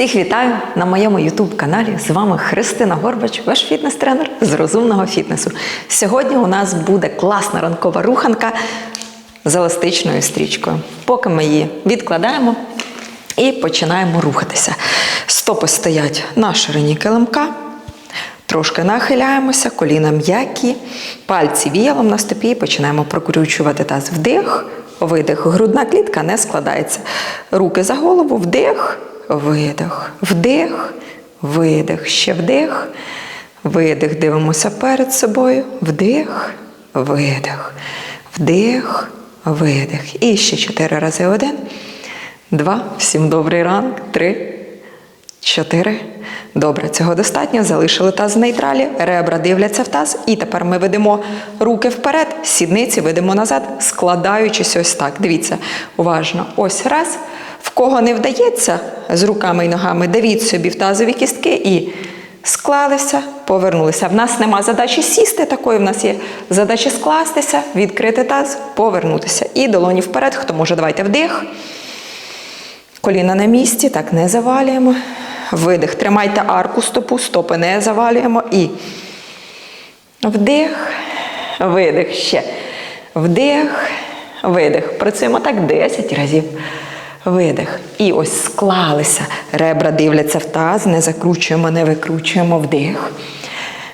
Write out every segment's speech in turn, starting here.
Всіх вітаю на моєму ютуб-каналі. З вами Христина Горбач, ваш фітнес-тренер з розумного фітнесу. Сьогодні у нас буде класна ранкова руханка з еластичною стрічкою. Поки ми її відкладаємо і починаємо рухатися. Стопи стоять на ширині килимка. Трошки нахиляємося, коліна м'які, пальці віялом на стопі, починаємо прокручувати таз. Вдих, видих. Грудна клітка не складається. Руки за голову, вдих, видих, вдих, видих, ще вдих, видих. Дивимося перед собою. Вдих, видих, вдих, видих. І ще чотири рази. Один, два, всім добрий ранок, три. Чотири. Добре, цього достатньо. Залишили таз в нейтралі, ребра дивляться в таз. І тепер ми ведемо руки вперед, сідниці ведемо назад, складаючись ось так. Дивіться, уважно. Ось раз. В кого не вдається з руками і ногами, давіть собі в тазові кістки і склалися, повернулися. В нас нема задачі сісти такої, в нас є задача скластися, відкрити таз, повернутися. І долоні вперед. Хто може, давайте вдих. Коліна на місці, так не завалюємо. Видих. Тримайте арку стопу, стопи не завалюємо. І вдих, видих ще. Вдих, видих. Працюємо так 10 разів. Видих. І ось склалися. Ребра дивляться в таз, не закручуємо, не викручуємо. Вдих.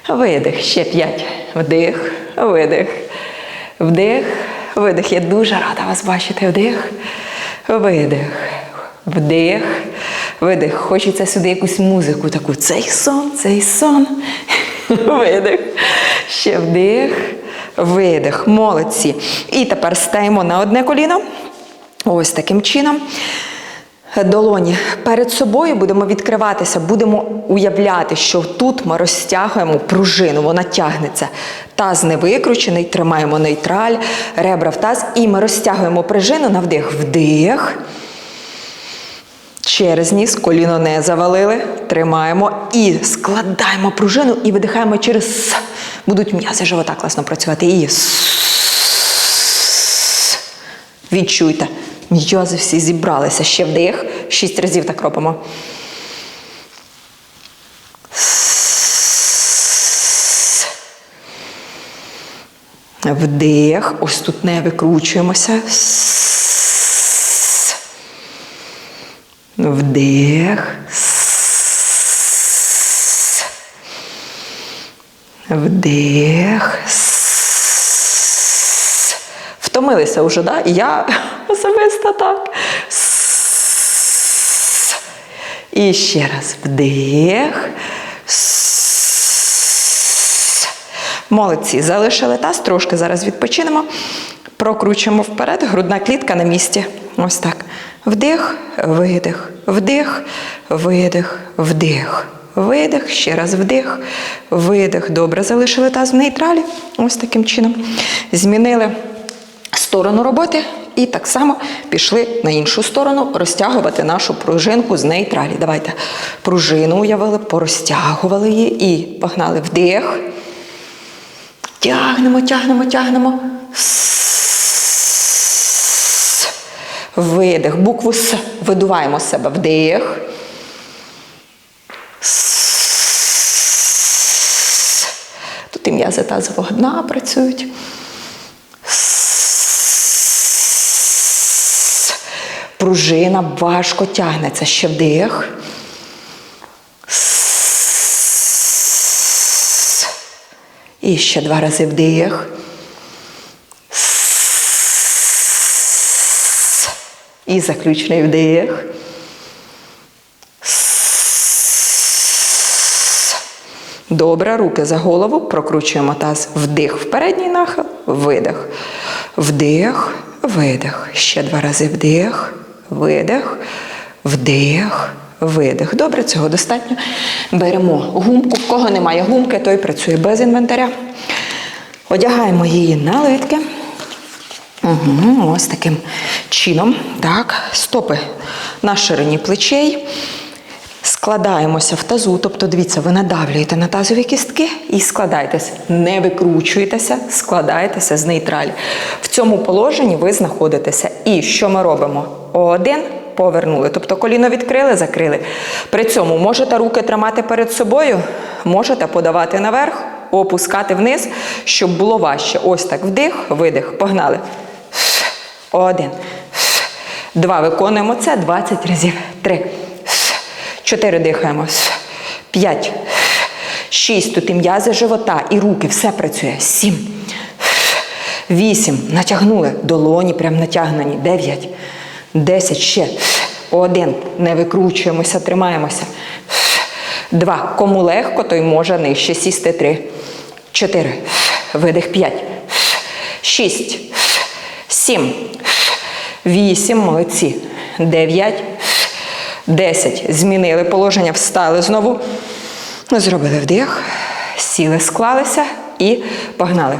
Видих. Ще 5. Вдих, видих. Вдих, видих. Я дуже рада вас бачити. Вдих, видих. Вдих, видих. Хочеться сюди якусь музику таку. Цей сон, цей сон. Видих. Ще вдих, видих. Молодці. І тепер стаємо на одне коліно. Ось таким чином. Долоні перед собою будемо відкриватися, будемо уявляти, що тут ми розтягуємо пружину, вона тягнеться. Таз не викручений, тримаємо нейтраль, ребра в таз, і ми розтягуємо пружину на вдих. Вдих. Через ніс, коліно не завалили, тримаємо і складаємо пружину і видихаємо через «с». Будуть м'язи живота класно працювати. І відчуйте. М'язи всі зібралися. Ще вдих. Шість разів так робимо. Вдих. Ось тут не викручуємося. Вдих. Вдих. Втомилися вже, да? І я особисто так. І ще раз вдих. Молодці. Залишили таз, трошки зараз відпочинемо. Прокручуємо вперед, грудна клітка на місці. Ось так. Вдих, видих, вдих, видих, вдих. Видих, ще раз вдих, видих. Добре, залишили таз в нейтралі. Ось таким чином. Змінили сторону роботи і так само пішли на іншу сторону розтягувати нашу пружинку з нейтралі. Давайте пружину уявили, порозтягували її і погнали вдих. Тягнемо, тягнемо, тягнемо. Видих. Букву С. Видуваємо з себе. Вдих. Тут і м'язи тазового дна працюють. С. Пружина важко тягнеться. Ще вдих. І ще два рази вдих. І заключний вдих. Добре, руки за голову, прокручуємо таз. Вдих в передній нахил, видих. Вдих, видих. Ще два рази вдих, видих, вдих, видих. Добре, цього достатньо. Беремо гумку. В кого немає гумки, той працює без інвентаря. Одягаємо її на литки. Угу, ось таким чином. Так, стопи на ширині плечей. Складаємося в тазу, тобто, дивіться, ви надавлюєте на тазові кістки і складаєтесь. Не викручуєтеся, складаєтеся з нейтралі. В цьому положенні ви знаходитеся. І що ми робимо? Один, повернули. Тобто коліно відкрили, закрили. При цьому можете руки тримати перед собою, можете подавати наверх, опускати вниз, щоб було важче. Ось так вдих, видих. Погнали. Один. Два. Виконуємо це 20 разів. Три. Чотири дихаємо. П'ять. Шість. Тут і м'язи живота, і руки. Все працює. Сім. Вісім. Натягнули. Долоні прям натягнені. Дев'ять. Десять. Ще. Один. Не викручуємося, тримаємося. Два. Кому легко, той може нижче сісти. Три. Чотири. Видих. П'ять. Шість. Сім. Вісім. Молодці. Дев'ять. Десять. Змінили положення, встали знову. Зробили вдих. Сіли, склалися і погнали.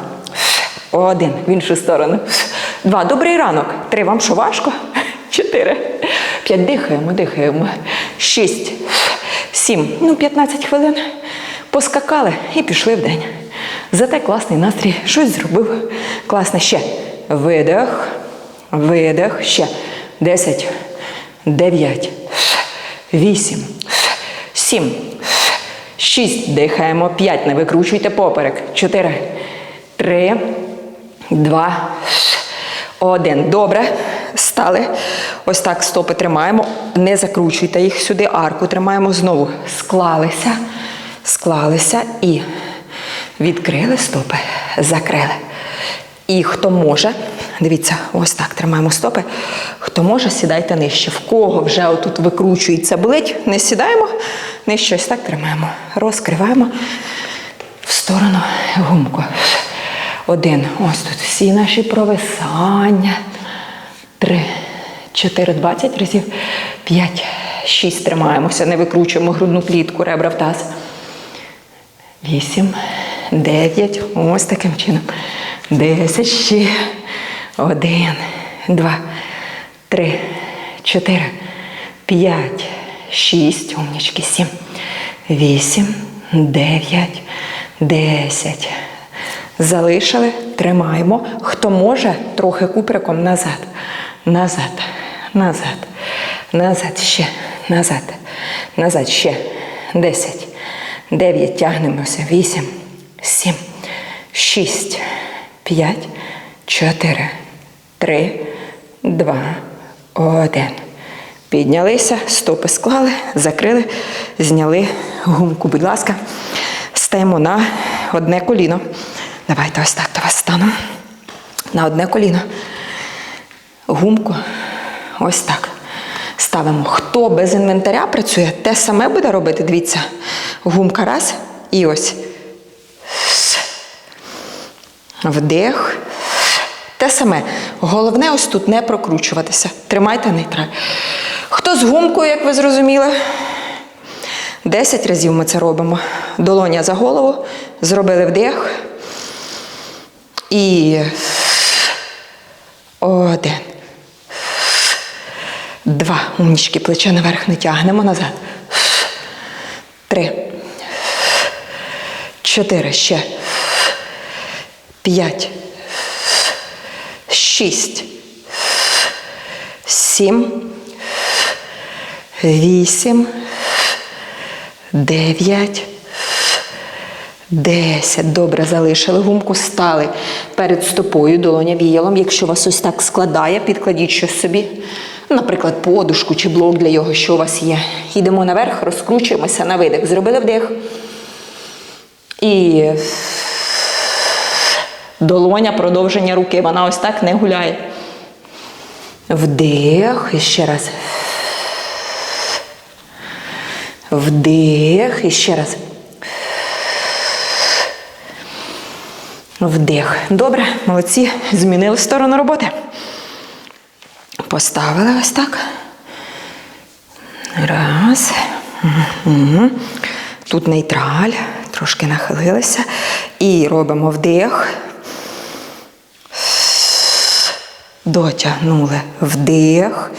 Один. В іншу сторону. Два. Добрий ранок. Три. Вам що важко? Чотири. П'ять. Дихаємо, дихаємо. Шість. Сім. Ну, 15 хвилин. Поскакали і пішли в день. Зате класний настрій. Щось зробив. Класно. Ще. Видих. Видих. Ще. Десять. Дев'ять. Вісім. Сім. Шість. Дихаємо. П'ять. Не викручуйте поперек. Чотири. Три. Два. Один. Добре. Стали. Ось так стопи тримаємо. Не закручуйте їх сюди. Арку тримаємо знову. Склалися. Склалися і відкрили стопи. Закрили. І хто може, дивіться, ось так тримаємо стопи. Хто може, сідайте нижче. В кого вже отут викручується, болить, не сідаємо, нижче ось так тримаємо. Розкриваємо в сторону гумку. Один. Ось тут всі наші провисання. Три, чотири, двадцять разів. П'ять, шість. Тримаємося, не викручуємо грудну клітку, ребра в таз. Вісім, дев'ять. Ось таким чином. Десять ще. Один, два, три, чотири, п'ять, шість. Умнічки. Сім, вісім, дев'ять, десять. Залишили, тримаємо. Хто може, трохи куприком назад. Назад, назад, назад, ще, назад, назад, ще. Десять. Дев'ять. Тягнемося. Вісім, сім, шість, п'ять, чотири, три, два, один. Піднялися, стопи склали, закрили, зняли гумку. Будь ласка, стаємо на одне коліно. Давайте ось так до вас станемо. На одне коліно. Гумку. Ось так. Ставимо. Хто без інвентаря працює, те саме буде робити. Дивіться. Гумка раз. І ось. Вдих. Те саме. Головне ось тут не прокручуватися. Тримайте нейтраль. Хто з гумкою, як ви зрозуміли? Десять разів ми це робимо. Долоня за голову. Зробили вдих. І один. Два. Умнічки, плече наверх не тягнемо назад. Три. Чотири. Ще. П'ять. Шість. Сім. Вісім. Дев'ять. Десять. Добре, залишили гумку, стали перед стопою, долоня віялом. Якщо вас ось так складає, підкладіть щось собі. Наприклад, подушку чи блок для його, що у вас є. Йдемо наверх, розкручуємося на видих. Зробили вдих. І долоня, продовження руки. Вона ось так не гуляє. Вдих. І ще раз. Вдих. І ще раз. Вдих. Добре, молодці. Змінили сторону роботи. Поставили ось так. Раз. Угу. Тут нейтраль. Трошки нахилилися. І робимо вдих. Дотягнули. Вдих.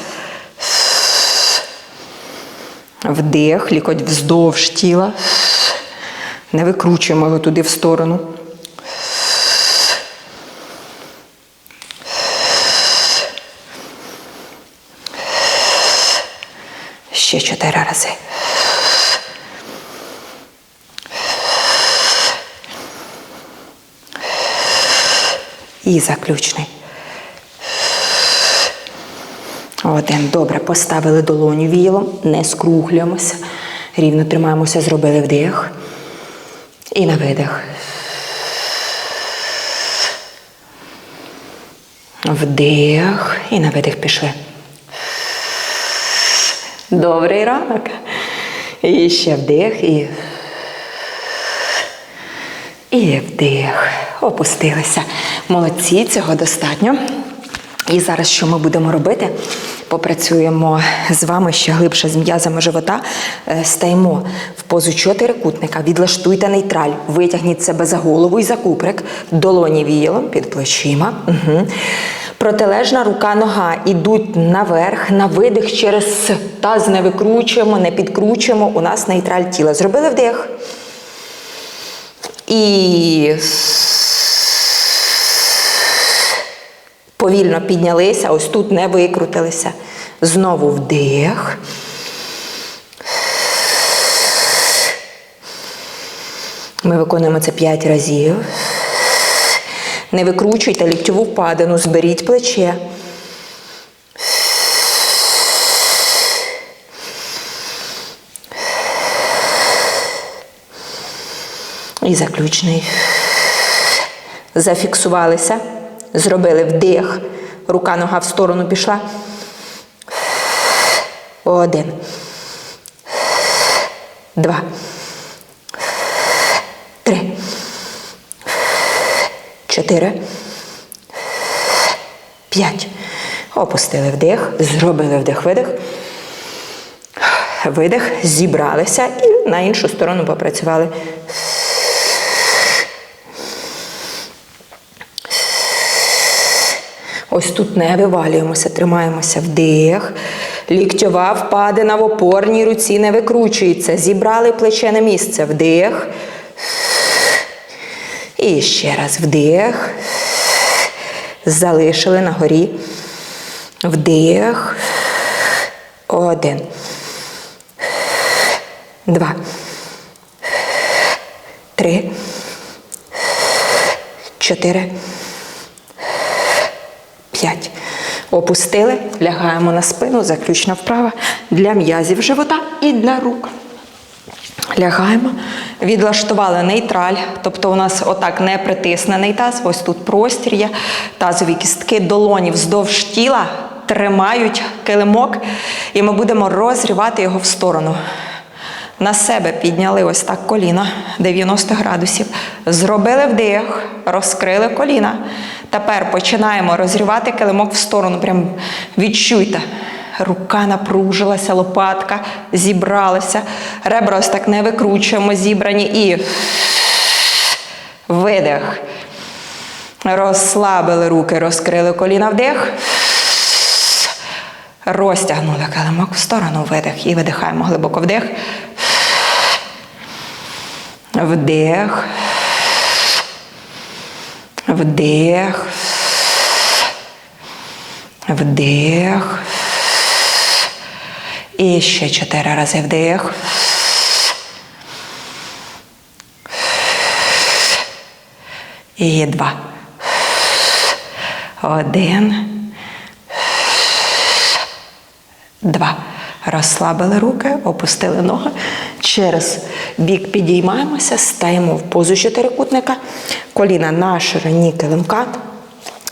Вдих. Лікоть вздовж тіла. Не викручуємо його туди в сторону. Ще чотири рази. І заключний. Один. Добре, поставили долоню вілом, не скруглюємося. Рівно тримаємося, зробили вдих. І на видих. Вдих. І на видих пішли. Добрий ранок. І ще вдих і. І вдих. Опустилися. Молодці, цього достатньо. І зараз що ми будемо робити? Попрацюємо з вами ще глибше з м'язами живота. Е, Стаємо в позу чотирикутника, відлаштуйте нейтраль, витягніть себе за голову і за куприк, долоні віялом під плечима. Угу. Протилежна рука, нога ідуть наверх, на видих через таз не викручуємо, не підкручуємо. У нас нейтраль тіла. Зробили вдих. І повільно піднялися, ось тут не викрутилися. Знову вдих. Ми виконуємо це 5 разів. Не викручуйте ліктьову впадину, зберіть плече. І заключний. Зафіксувалися, зробили вдих, рука нога в сторону пішла. Один. Два. Три. Чотири. П'ять. Опустили вдих, зробили вдих-видих. Видих, зібралися і на іншу сторону попрацювали. Ось тут не вивалюємося, тримаємося вдих. Ліктьова впадина в опорній руці не викручується. Зібрали плече на місце. Вдих. І ще раз вдих. Залишили на горі. Вдих. Один. Два. Три. Чотири. П'ять. Опустили, лягаємо на спину, заключна вправа для м'язів живота і для рук. Лягаємо, відлаштували нейтраль, тобто у нас отак не притиснений таз, ось тут простір є, тазові кістки, долоні вздовж тіла тримають килимок, і ми будемо розрівати його в сторону. На себе підняли ось так коліна 90 градусів. Зробили вдих, розкрили коліна. Тепер починаємо розрівати килимок в сторону. Прям відчуйте. Рука напружилася, лопатка зібралася. Ребра ось так не викручуємо, зібрані і видих. Розслабили руки, розкрили коліна вдих. Розтягнули килимок в сторону, видих. І видихаємо глибоко вдих. Вдих. Вдих. Вдих. І ще чотири рази вдих. І два. Один. Два. Розслабили руки, опустили ноги. Через бік підіймаємося, стаємо в позу чотирикутника. Коліна на ширині килимка.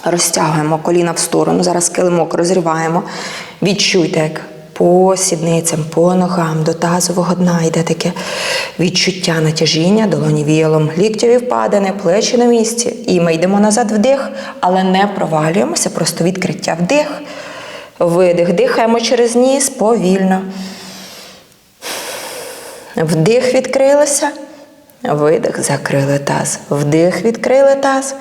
Розтягуємо коліна в сторону. Зараз килимок розриваємо. Відчуйте, як по сідницям, по ногам до тазового дна йде таке відчуття натяжіння, долоні віялом, ліктєві впадини, плечі на місці. І ми йдемо назад вдих, але не провалюємося, просто відкриття вдих. Видих. Дихаємо через ніс повільно. Вдих відкрилися. Видих, закрили таз. Вдих, відкрили таз.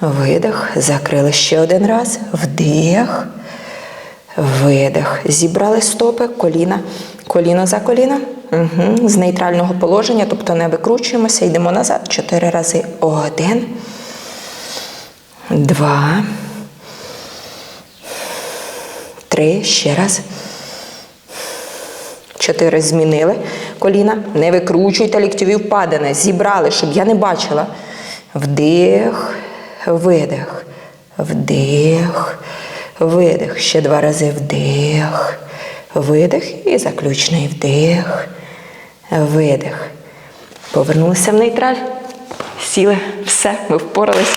Видих, закрили ще один раз. Вдих. Видих. Зібрали стопи, коліна, коліно за коліно. Угу. З нейтрального положення, тобто не викручуємося, йдемо назад. Чотири рази. Один. Два. Три. Ще раз. Чотири змінили коліна. Не викручуйте ліктьові впадини. Зібрали, щоб я не бачила. Вдих, видих, вдих, видих. Ще два рази вдих, видих і заключний вдих, видих. Повернулися в нейтраль. Сіли, все, ви впорались.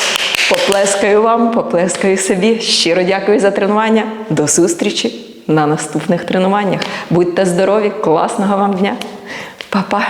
Поплескаю вам, поплескаю собі. Щиро дякую за тренування. До зустрічі на наступних тренуваннях. Будьте здорові, класного вам дня. Па-па!